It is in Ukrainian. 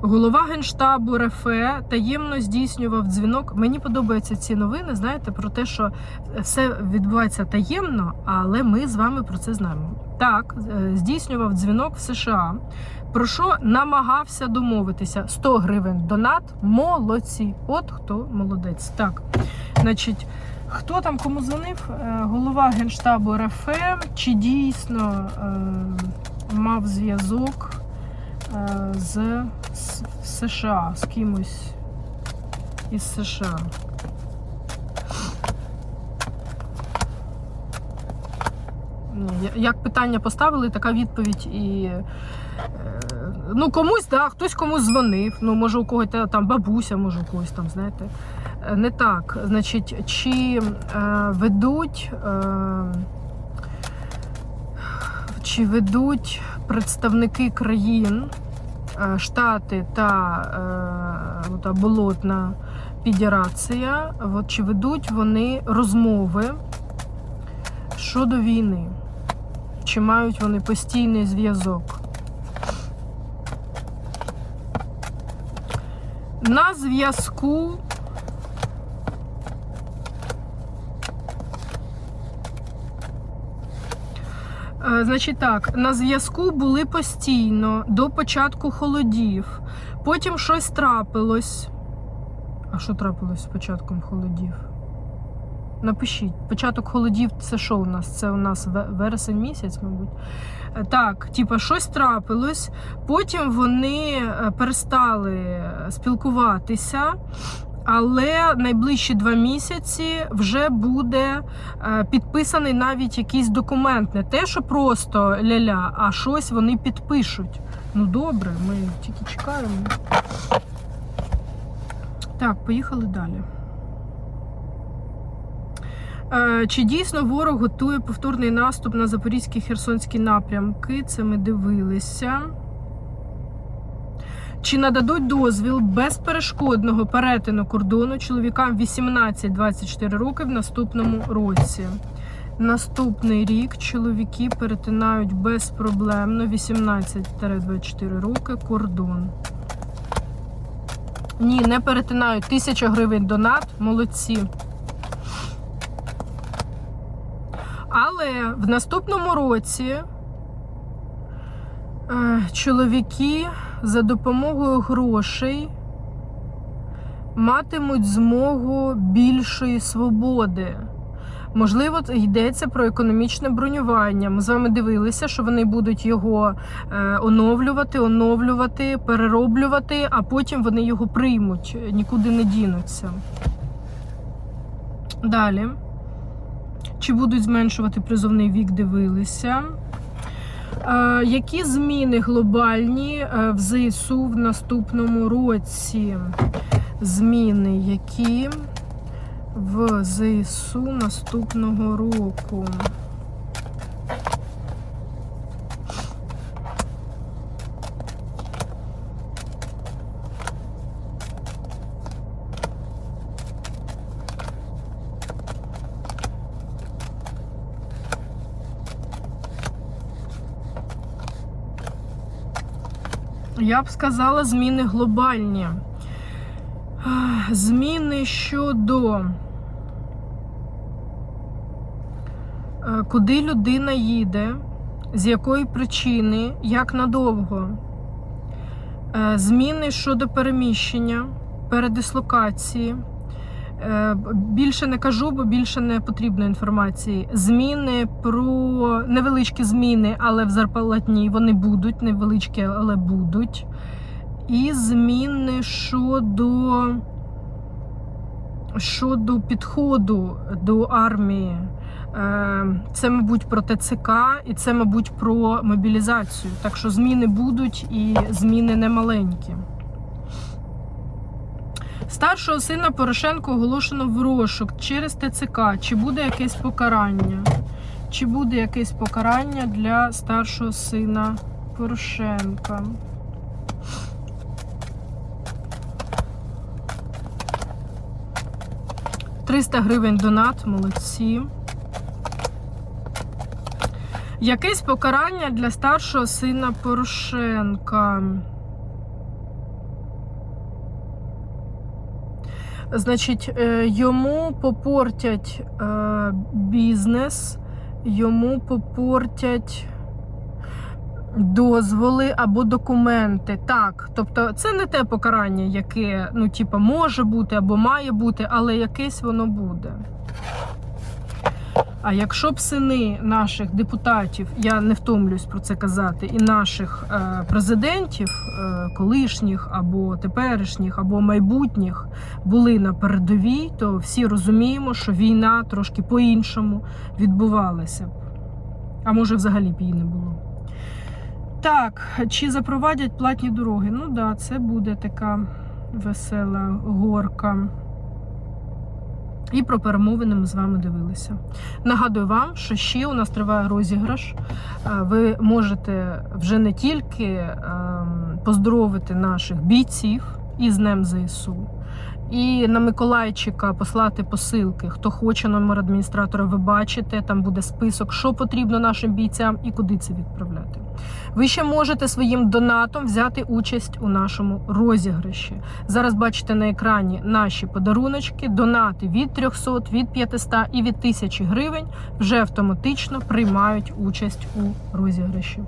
Голова генштабу РФ таємно здійснював дзвінок. Мені подобаються ці новини. Знаєте, про те, що все відбувається таємно, але ми з вами про це знаємо. Так, е, здійснював дзвінок в США. Про що намагався домовитися? 100 гривень донат. Молодці. От хто молодець. Так, значить, хто там кому дзвонив? Е, Голова генштабу РФ. Чи дійсно е, мав зв'язок? З з США, з кимось із США. Як питання поставили, така відповідь і. е, Ну, комусь, да, хтось комусь дзвонив. Ну, може, у когось там бабуся, може, у когось там, знаєте. Е, Не так. Значить, чи е, ведуть. Е, чи ведуть представники країн, е, Штати та, е, та Болотна Федерація, от, чи ведуть вони розмови щодо війни? Чи мають вони постійний зв'язок? На зв'язку Значить так, на зв'язку були постійно до початку холодів. Потім щось трапилось. А що трапилось з початком холодів? Напишіть, початок холодів це що у нас? Це у нас вересень місяць, мабуть. Е, Так, типа, щось трапилось. Потім вони е, перестали е, спілкуватися. Але найближчі два місяці вже буде е, підписаний навіть якийсь документ. Не те, що просто ля-ля, а щось вони підпишуть. Ну добре, ми тільки чекаємо. Так, поїхали далі. Е, Чи дійсно ворог готує повторний наступ на Запорізький Херсонський напрямки? Це ми дивилися. Чи нададуть дозвіл безперешкодного перетину кордону чоловікам 18-24 роки в наступному році? Наступний рік чоловіки перетинають безпроблемно 18-24 роки кордон. Ні, не перетинають. Тисяча гривень донат. Молодці. Але в наступному році чоловіки за допомогою грошей матимуть змогу більшої свободи. Можливо, йдеться про економічне бронювання. Ми з вами дивилися, що вони будуть його е, оновлювати, оновлювати, перероблювати, а потім вони його приймуть, нікуди не дінуться. Далі. Чи будуть зменшувати призовний вік, дивилися. Які зміни глобальні е, в ЗСУ в наступному році? Зміни, які в ЗСУ наступного року? Я б сказала, зміни глобальні. Зміни щодо е, куди людина їде, з якої причини, як надовго. Е, Зміни щодо переміщення, передислокації. Е, Більше не кажу, бо більше не потрібно інформації. Зміни про невеличкі зміни, але в зарплатні вони будуть, невеличкі, але будуть. І зміни щодо, щодо підходу до армії. Е, Це, мабуть, про ТЦК і це, мабуть, про мобілізацію. Так що зміни будуть і зміни не маленькі. Старшого сина Порошенко оголошено в розшук через ТЦК. Чи буде якесь покарання? Чи буде якесь покарання для старшого сина Порошенка? Триста гривень донат, молодці. Якесь покарання для старшого сина Порошенка. Значить, е, йому попортять е, бізнес, йому попортять дозволи або документи. Так, тобто це не те покарання, яке ну, типу, може бути або має бути, але якесь воно буде. А якщо б сини наших депутатів, я не втомлююсь про це казати, і наших е, президентів, е, колишніх або теперішніх, або майбутніх, були на передовій, то всі розуміємо, що війна трошки по-іншому відбувалася б. А може, взагалі б її не було. Так, чи запровадять платні дороги? Ну так, да, це буде така весела горка. І про перемовини ми з вами дивилися. Нагадую вам, що ще у нас триває розіграш. Е, Ви можете вже не тільки ем, поздоровити наших бійців із Днем ЗСУ, і на Миколайчика послати посилки. Хто хоче номер адміністратора, ви бачите, там буде список, що потрібно нашим бійцям і куди це відправляти. Ви ще можете своїм донатом взяти участь у нашому розіграші. Зараз бачите на екрані наші подаруночки, донати від 300, від 500 і від 1000 гривень вже автоматично приймають участь у розіграші.